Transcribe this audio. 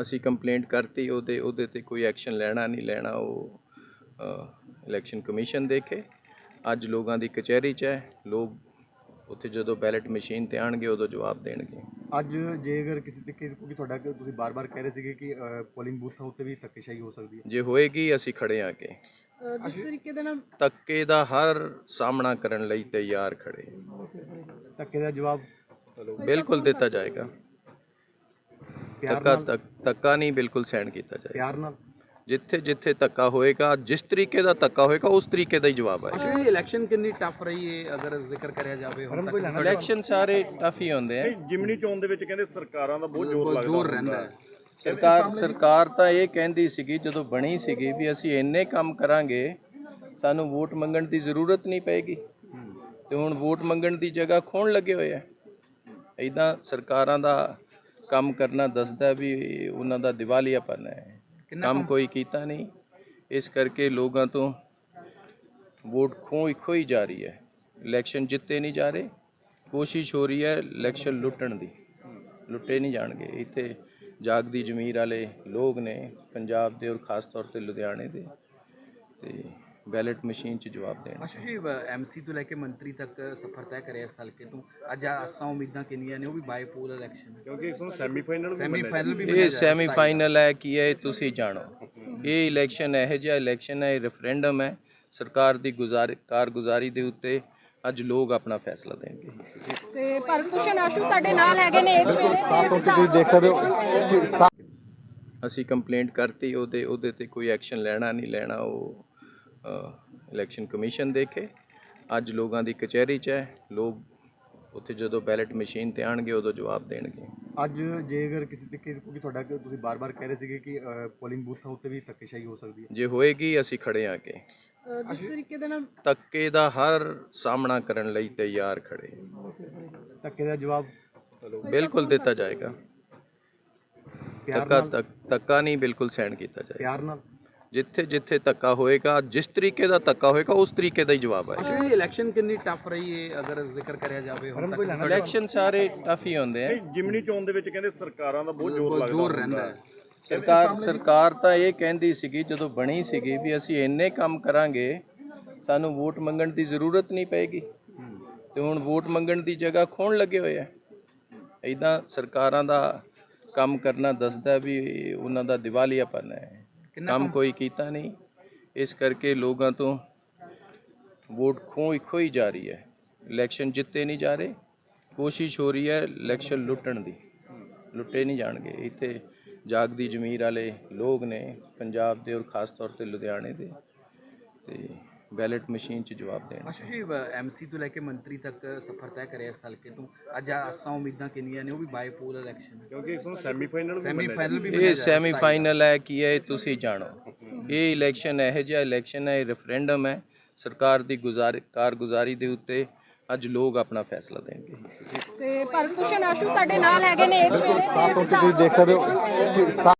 ਅਸੀਂ ਕੰਪਲੇਂਟ ਕਰਤੀ ਉਹਦੇ ਉਹਦੇ ਤੇ ਕੋਈ ਐਕਸ਼ਨ ਲੈਣਾ ਨਹੀਂ ਲੈਣਾ ਉਹ ਇਲੈਕਸ਼ਨ ਕਮਿਸ਼ਨ ਦੇਖੇ। ਅੱਜ ਲੋਕਾਂ ਦੀ ਕਚਹਿਰੀ 'ਚ ਹੈ ਲੋਕ ਉੱਥੇ ਜਦੋਂ ਬੈਲਟ ਮਸ਼ੀਨ ਤੇ ਆਣਗੇ ਉਦੋਂ ਜਵਾਬ ਦੇਣਗੇ। ਅੱਜ ਜੇ ਅਗਰ ਕਿਸੇ ਤਰੀਕੇ ਕਿਉਂਕਿ ਤੁਹਾਡਾ ਕਿ ਤੁਸੀਂ ਬਾਰ-ਬਾਰ ਕਹਿ ਰਹੇ ਸੀਗੇ ਕਿ ਪੋਲਿੰਗ ਬੂਥਾਂ ਉੱਤੇ ਵੀ ਧੱਕੇਸ਼ਾਹੀ ਹੋ ਸਕਦੀ ਹੈ। ਜੇ ਹੋਏਗੀ ਅਸੀਂ ਖੜੇ ਆ ਕੇ ਜਿਸ ਤਰੀਕੇ ਦੇ ਨਾਲ ਧੱਕੇ ਦਾ ਹਰ ਸਾਹਮਣਾ ਕਰਨ ਲਈ ਤਿਆਰ ਖੜੇ। ਧੱਕੇ ਦਾ ਜਵਾਬ ਬਿਲਕੁਲ ਦਿੱਤਾ ਜਾਏਗਾ। ਪਿਆਰ ਧੱਕਾ ਨਾਲ ਧੱਕ- ਧੱਕਾ ਨਹੀਂ ਬਿਲਕੁਲ ਸਹਿਣ ਕੀਤਾ ਜਾਏਗਾ। ਪਿਆਰ ਨਾਲ। ਜਿੱਥੇ ਜਿੱਥੇ ਧੱਕਾ ਹੋਏਗਾ ਜਿਸ ਤਰੀਕੇ ਦਾ ਧੱਕਾ ਹੋਏਗਾ ਉਸ ਤਰੀਕੇ ਦਾ ਹੀ ਜਵਾਬ ਆਏਗਾ। ਅੱਛਾ ਇਹ ਇਲੈਕਸ਼ਨ ਕਿੰਨੀ ਟਫ ਰਹੀ ਹੈ ਅਗਰ ਜ਼ਿਕਰ ਕਰਿਆ ਜਾਵੇ ਹੁਣ ਤੱਕ? ਇਲੈਕਸ਼ਨ ਸਾਰੇ ਟਫ ਹੀ ਹੁੰਦੇ ਆ। ਜਿਮਨੀ ਚੋਣ ਦੇ ਵਿੱਚ ਕਹਿੰਦੇ ਸਰਕਾਰਾਂ ਦਾ ਬਹੁਤ ਜ਼ੋਰ ਲੱਗਦਾ ਜ਼ੋਰ ਰਹਿੰਦਾ ਹੈ। ਸਰਕਾਰ ਸਰਕਾਰ ਤਾਂ ਇਹ ਕਹਿੰਦੀ ਸੀਗੀ ਜਦੋਂ ਬਣੀ ਸੀਗੀ ਵੀ ਅਸੀਂ ਇੰਨੇ ਕੰਮ ਕਰਾਂਗੇ ਸਾਨੂੰ ਵੋਟ ਮੰਗਣ ਦੀ ਜ਼ਰੂਰਤ ਨਹੀਂ ਪਏਗੀ। ਤੇ ਹੁਣ ਵੋਟ ਮੰਗਣ ਦੀ ਜਗ੍ਹਾ ਖੋਣ ਲੱਗੇ ਹੋਏ ਆ। ਇਦਾਂ ਸਰਕਾਰਾਂ ਦਾ ਕੰਮ ਕਰਨਾ ਦੱਸਦਾ ਵੀ ਉਹਨਾਂ ਦਾ ਦਿਵਾਲੀਆਪਨ ਹੈ। ਕੰਮ ਕੋਈ ਕੀਤਾ ਨਹੀਂ। ਇਸ ਕਰਕੇ ਲੋਕਾਂ ਤੋਂ ਵੋਟ ਖੋਈ ਖੋਈ ਜਾ ਰਹੀ ਹੈ। ਇਲੈਕਸ਼ਨ ਜਿੱਤੇ ਨਹੀਂ ਜਾ ਰਹੇ। ਕੋਸ਼ਿਸ਼ ਹੋ ਰਹੀ ਹੈ ਇਲੈਕਸ਼ਨ ਲੁੱਟਣ ਦੀ। ਲੁੱਟੇ ਨਹੀਂ ਜਾਣਗੇ। ਇੱਥੇ ਜਾਗਦੀ ਜ਼ਮੀਰ ਵਾਲੇ ਲੋਕ ਨੇ ਪੰਜਾਬ ਦੇ ਔਰ ਖਾਸ ਤੌਰ ਤੇ ਲੁਧਿਆਣੇ ਦੇ। ਤੇ ਬੈਲਟ ਮਸ਼ੀਨ 'ਚ ਜਵਾਬ ਦੇਣ। ਅੱਛਾ ਜੀ ਐਮਸੀ ਤੋਂ ਲੈ ਕੇ ਮੰਤਰੀ ਤੱਕ ਸਫ਼ਰ ਤੈਅ ਕਰਿਆ ਇਸ ਹਲਕੇ ਤੋਂ। ਅੱਜ ਆਸਾਂ ਉਮੀਦਾਂ ਕਿੰਨੀਆਂ ਨੇ ਉਹ ਵੀ ਬਾਈ ਪੋਲ ਇਲੈਕਸ਼ਨ ਕਿਉਂਕਿ ਇਸ ਨੂੰ ਸੈਮੀਫਾਈਨਲ ਵੀ ਸੈਮੀ ਫਾਈਨਲ ਵੀ ਇਹ ਸੈਮੀ ਫਾਈਨਲ ਹੈ ਕੀ ਹੈ ਤੁਸੀਂ ਜਾਣੋ। ਇਹ ਇਲੈਕਸ਼ਨ ਇਹੋ ਜਿਹਾ ਇਲੈਕਸ਼ਨ ਹੈ ਇਹ ਰੈਫਰੈਂਡਮ ਹੈ। ਸਰਕਾਰ ਦੀ ਗੁਜ਼ਾਰ ਕਾਰਗੁਜ਼ਾਰੀ ਦੇ ਉੱਤੇ ਅੱਜ ਲੋਕ ਆਪਣਾ ਫੈਸਲਾ ਦੇਣਗੇ। ਤੇ ਭਾਰਤ ਭੂਸ਼ਣ ਆਸ਼ੂ ਸਾਡੇ ਨਾਲ ਹੈਗੇ ਨੇ ਇਸ ਵੇਲੇ ਤੇ ਤੁਸੀਂ ਦੇਖ ਸਕਦੇ ਹੋ ਅਸੀਂ ਕੰਪਲੇਂਟ ਕਰਤੀ ਉਹਦੇ ਉਹਦੇ ਤੇ ਕੋਈ ਐਕਸ਼ਨ ਲੈਣਾ ਨਹੀਂ ਲੈਣਾ ਉਹ ਇਲੈਕਸ਼ਨ ਕਮਿਸ਼ਨ ਦੇਖੇ। ਅੱਜ ਲੋਕਾਂ ਦੀ ਕਚਹਿਰੀ 'ਚ ਹੈ। ਲੋਕ ਉੱਥੇ ਜਦੋਂ ਬੈਲਟ ਮਸ਼ੀਨ ਤੇ ਆਣਗੇ ਉਦੋਂ ਜਵਾਬ ਦੇਣਗੇ। ਅੱਜ ਜੇ ਅਗਰ ਕਿਸੇ ਤਰੀਕੇ ਕਿਉਂਕਿ ਤੁਹਾਡਾ ਤੁਸੀਂ ਬਾਰ-ਬਾਰ ਕਹਿ ਰਹੇ ਸੀਗੇ ਕਿ ਪੋਲਿੰਗ ਬੂਥਾਂ ਉੱਤੇ ਵੀ ਧੱਕੇਸ਼ਾਹੀ ਹੋ ਸਕਦੀ ਹੈ। ਜੇ ਹੋਏਗੀ ਅਸੀਂ ਖੜੇ ਆ ਕੇ ਜਿਸ ਤਰੀਕੇ ਦੇ ਨਾਲ ਧੱਕੇ ਦਾ ਹਰ ਸਾਹਮਣਾ ਕਰਨ ਲਈ ਤਿਆਰ ਖੜੇ ਧੱਕੇ ਦਾ ਜਵਾਬ ਬਿਲਕੁਲ ਦਿੱਤਾ ਜਾਏਗਾ। ਪਿਆਰ ਧੱਕਾ ਨਾਲ ਧੱਕ- ਧੱਕਾ ਨਹੀਂ ਬਿਲਕੁਲ ਸਹਿਣ ਕੀਤਾ ਜਾਏਗਾ। ਪਿਆਰ ਨਾਲ ਜਿੱਥੇ ਜਿੱਥੇ ਧੱਕਾ ਹੋਏਗਾ ਜਿਸ ਤਰੀਕੇ ਦਾ ਧੱਕਾ ਹੋਏਗਾ ਉਸ ਤਰੀਕੇ ਦਾ ਹੀ ਜਵਾਬ ਆਏਗਾ। ਅੱਛਾ ਇਹ ਇਲੈਕਸ਼ਨ ਕਿੰਨੀ ਟਫ ਰਹੀ ਹੈ ਅਗਰ ਜ਼ਿਕਰ ਕਰਿਆ ਜਾਵੇ ਹੁਣ ਤੱਕ? ਇਲੈਕਸ਼ਨ ਸਾਰੇ ਟਫ ਹੀ ਹੁੰਦੇ ਆ। ਜਿਮਨੀ ਚੋਣ ਦੇ ਵਿੱਚ ਕਹਿੰਦੇ ਸਰਕਾਰਾਂ ਦਾ ਬਹੁਤ ਜ਼ੋਰ ਬਹੁਤ ਲੱਗਦਾ ਜ਼ੋਰ ਰਹਿੰਦਾ ਹੈ। ਸਰਕਾਰ ਸਰਕਾਰ ਤਾਂ ਇਹ ਕਹਿੰਦੀ ਸੀਗੀ ਜਦੋਂ ਬਣੀ ਸੀਗੀ ਵੀ ਅਸੀਂ ਇੰਨੇ ਕੰਮ ਕਰਾਂਗੇ ਸਾਨੂੰ ਵੋਟ ਮੰਗਣ ਦੀ ਜ਼ਰੂਰਤ ਨਹੀਂ ਪਏਗੀ। ਤੇ ਹੁਣ ਵੋਟ ਮੰਗਣ ਦੀ ਜਗ੍ਹਾ ਖੋਣ ਲੱਗੇ ਹੋਏ ਆ। ਇਦਾਂ ਸਰਕਾਰਾਂ ਦਾ ਕੰਮ ਕਰਨਾ ਦੱਸਦਾ ਵੀ ਉਹਨਾਂ ਦਾ ਦਿਵਾਲੀਆਪਨ ਹੈ। ਕੰਮ ਕੋਈ ਕੀਤਾ ਨਹੀਂ। ਇਸ ਕਰਕੇ ਲੋਕਾਂ ਤੋਂ ਵੋਟ ਖੋਈ ਖੋਈ ਜਾ ਰਹੀ ਹੈ। ਇਲੈਕਸ਼ਨ ਜਿੱਤੇ ਨਹੀਂ ਜਾ ਰਹੇ। ਕੋਸ਼ਿਸ਼ ਹੋ ਰਹੀ ਹੈ ਇਲੈਕਸ਼ਨ ਲੁੱਟਣ ਦੀ। ਲੁੱਟੇ ਨਹੀਂ ਜਾਣਗੇ। ਇੱਥੇ ਜਾਗਦੀ ਜ਼ਮੀਰ ਵਾਲੇ ਲੋਕ ਨੇ ਪੰਜਾਬ ਦੇ ਔਰ ਖਾਸ ਤੌਰ ਤੇ ਲੁਧਿਆਣੇ ਦੇ। ਬੈਲਟ ਮਸ਼ੀਨ 'ਚ ਜਵਾਬ ਦੇਣ ਅੱਛਾ ਜੀ ਐਮਸੀ ਤੋਂ ਲੈ ਕੇ ਮੰਤਰੀ ਤੱਕ ਸਫ਼ਰ ਤੈਅ ਕਰਿਆ ਇਸ ਹਲਕੇ ਤੋਂ। ਅੱਜ ਆਸਾਂ ਉਮੀਦਾਂ ਕਿੰਨੀਆਂ ਨੇ ਉਹ ਵੀ ਬਾਈ ਪੋਲ ਇਲੈਕਸ਼ਨ ਕਿਉਂਕਿ ਇਸ ਨੂੰ ਸੈਮੀਫਾਈਨਲ ਵੀ ਸੈਮੀ ਫਾਈਨਲ ਵੀ ਇਹ ਸੈਮੀ ਫਾਈਨਲ ਹੈ ਕੀ ਹੈ ਇਹ ਤੁਸੀਂ ਜਾਣੋ। ਇਹ ਇਲੈਕਸ਼ਨ ਇਹੋ ਜਿਹਾ ਇਲੈਕਸ਼ਨ ਹੈ ਰੈਫਰੈਂਡਮ ਹੈ। ਸਰਕਾਰ ਦੀ ਗੁਜ਼ਾਰ ਕਾਰਗੁਜ਼ਾਰੀ ਦੇ ਉੱਤੇ ਅੱਜ ਲੋਕ ਆਪਣਾ ਫੈਸਲਾ ਦੇਣਗੇ। ਤੇ ਭਾਰਤ ਭੂਸ਼ਣ ਆਸ਼ੂ ਸਾਡੇ ਨਾਲ ਹੈਗੇ ਨੇ ਇਸ ਵੇਲੇ। ਤੁਸੀਂ ਦੇਖ ਸਕਦੇ ਹੋ ਕਿ ਸਾ-